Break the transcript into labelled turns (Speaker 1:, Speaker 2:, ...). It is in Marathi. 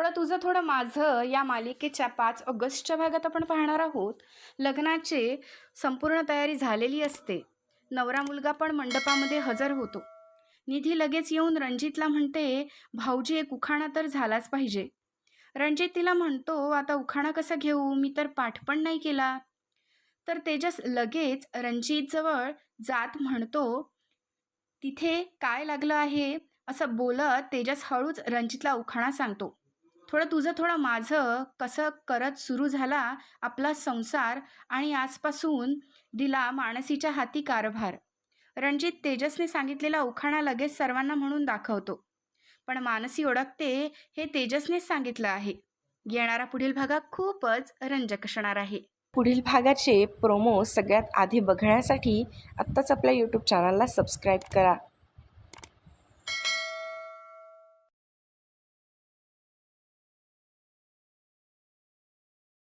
Speaker 1: थोडं तुझं थोडं माझं या मालिकेच्या पाच ऑगस्टच्या भागात आपण पाहणार आहोत. लग्नाचे संपूर्ण तयारी झालेली असते. नवरा मुलगा पण मंडपामध्ये हजर होतो. निधी लगेच येऊन रणजितला म्हणते भाऊजी एक उखाणा तर झालाच पाहिजे. रणजित तिला म्हणतो आता उखाणा कसा घेऊ? मी तर पाठ पण नाही केला. तर तेजस लगेच रणजितजवळ जात म्हणतो तिथे काय लागलं आहे? असं बोलत तेजस हळूच रणजितला उखाणा सांगतो. थोडं तुझं थोडं माझं कसं करत सुरू झाला आपला संसार आणि आजपासून दिला मानसीच्या हाती कारभार. रणजित तेजसने सांगितलेला उखाणा लगेच सर्वांना म्हणून दाखवतो. पण मानसी ओळखते हे तेजसनेच सांगितलं आहे. येणारा पुढील भागात खूपच रंजक असणार आहे.
Speaker 2: पुढील भागाचे प्रोमो सगळ्यात आधी बघण्यासाठी आत्ताच आपल्या यूट्यूब चॅनलला सबस्क्राईब करा.